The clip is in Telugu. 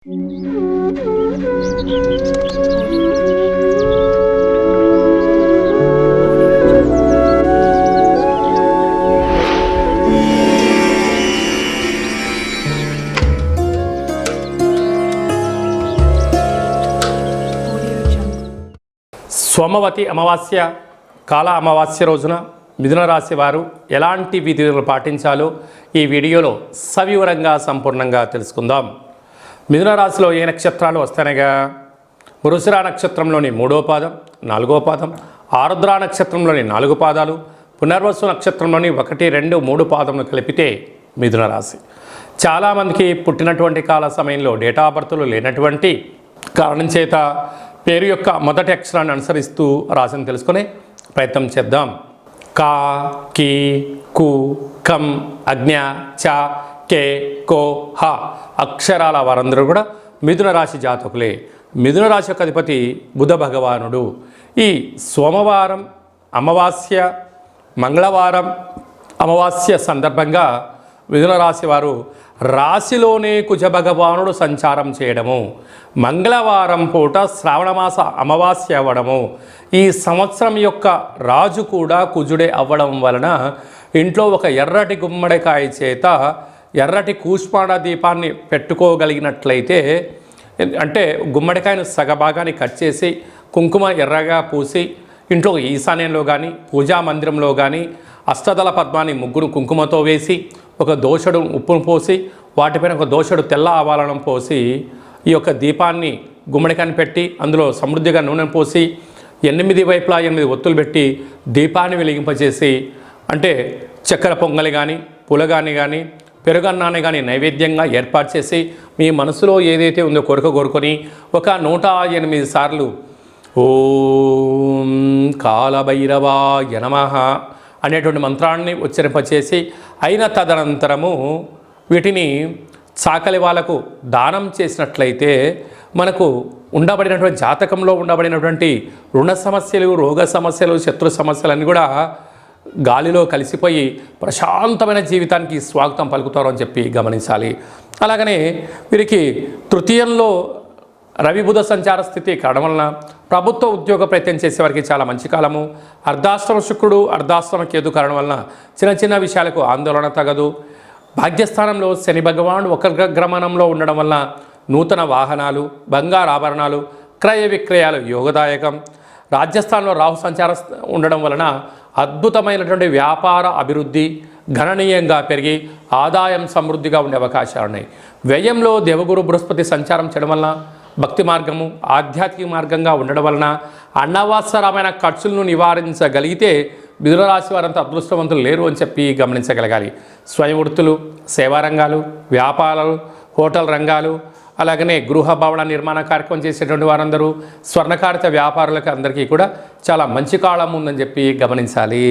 సోమవతి అమావాస్య కాల అమావాస్య రోజున మిథున రాశి వారు ఎలాంటి విధులు పాటించాలో ఈ వీడియోలో సవివరంగా సంపూర్ణంగా తెలుసుకుందాం. మిథున రాశిలో ఏ నక్షత్రాలు వస్తానగా వృషిరా నక్షత్రంలోని మూడో పాదం నాలుగో పాదం ఆరుద్ర నక్షత్రంలోని నాలుగు పాదాలు పునర్వసు నక్షత్రంలోని ఒకటి రెండు మూడు పాదములు కలిపితే మిథున రాశి. చాలామందికి పుట్టినటువంటి కాల సమయంలో డేటా ఆఫ్ బర్త్లు లేనటువంటి కారణం చేత పేరు యొక్క మొదటి అక్షరాన్ని అనుసరిస్తూ రాశిని తెలుసుకునే ప్రయత్నం చేద్దాం. కా కి కు కం అజ్ఞ చ కే కో హ అక్షరాల వారందరూ కూడా మిథున రాశి జాతకులే. మిథున రాశి యొక్క అధిపతి బుధ భగవానుడు. ఈ సోమవారం అమావాస్య మంగళవారం అమావాస్య సందర్భంగా మిథున రాశి వారు రాశిలోనే కుజ భగవానుడు సంచారం చేయడము. మంగళవారం పూట శ్రావణమాస అమావాస్య అవ్వడము. ఈ సంవత్సరం యొక్క రాజు కూడా కుజుడే అవ్వడం వలన ఇంట్లో ఒక ఎర్రటి గుమ్మడికాయ చేత ఎర్రటి కూష్మాండ దీపాన్ని పెట్టుకోగలిగినట్లయితే అంటే గుమ్మడికాయను సగభాగాన్ని కట్ చేసి కుంకుమ ఎర్రగా పూసి ఇంట్లో ఈశాన్యంలో కానీ పూజా మందిరంలో కానీ అష్టదళ పద్మాన్ని ముగ్గురు కుంకుమతో వేసి ఒక దోషడు ఉప్పును పోసి వాటిపైన ఒక దోషడు తెల్ల ఆవాలనం పోసి ఈ యొక్క దీపాన్ని గుమ్మడికాయని పెట్టి అందులో సమృద్ధిగా నూనెను పోసి ఎనిమిది వైపులా ఎనిమిది ఒత్తులు పెట్టి దీపాన్ని వెలిగింపజేసి అంటే చక్కెర పొంగలి కానీ పులగాని కానీ పెరుగన్నాన్ని కానీ నైవేద్యంగా ఏర్పాటు చేసి మీ మనసులో ఏదైతే ఉందో కొరక కోరుకొని ఒక నూట ఎనిమిది సార్లు ఓం కాలభైరవాయ నమ అనేటువంటి మంత్రాన్ని ఉచ్చరింపచేసి అయిన తదనంతరము వీటిని చాకలి వాళ్ళకు దానం చేసినట్లయితే మనకు ఉండబడినటువంటి జాతకంలో ఉండబడినటువంటి రుణ సమస్యలు రోగ సమస్యలు శత్రు సమస్యలన్నీ కూడా గాలిలో కలిసిపోయి ప్రశాంతమైన జీవితానికి స్వాగతం పలుకుతారు అని చెప్పి గమనించాలి. అలాగనే వీరికి తృతీయంలో రవి బుధ సంచార స్థితి కావడం వలన ప్రభుత్వ ఉద్యోగ ప్రయత్నం చేసే వారికి చాలా మంచి కాలము. అర్ధాశ్రమ శుక్రుడు అర్ధాశ్రమ కేతు కారణం వలన చిన్న చిన్న విషయాలకు ఆందోళన తగదు. భాగ్యస్థానంలో శని భగవానుడు ఒక గ్రమణంలో ఉండడం వలన నూతన వాహనాలు బంగారు ఆభరణాలు క్రయ విక్రయాలు యోగదాయకం. రాజస్థాన్లో రాహు సంచార ఉండడం వలన అద్భుతమైనటువంటి వ్యాపార అభివృద్ధి గణనీయంగా పెరిగి ఆదాయం సమృద్ధిగా ఉండే అవకాశాలు ఉన్నాయి. వ్యయంలో దేవగురు బృహస్పతి సంచారం చేయడం వలన భక్తి మార్గము ఆధ్యాత్మిక మార్గంగా ఉండడం వలన అనవసరమైన ఖర్చులను నివారించగలిగితే మిథునరాశి వారంత వారంతా అదృష్టవంతులు లేరు అని చెప్పి గమనించగలగాలి. స్వయం వృత్తులు సేవా రంగాలు వ్యాపారాలు హోటల్ రంగాలు అలాగనే గృహ భవన నిర్మాణ కార్యక్రమం చేసేటువంటి వారందరూ స్వర్ణకారిత వ్యాపారులకు అందరికీ కూడా చాలా మంచి కాలం ఉందని చెప్పి గమనించాలి.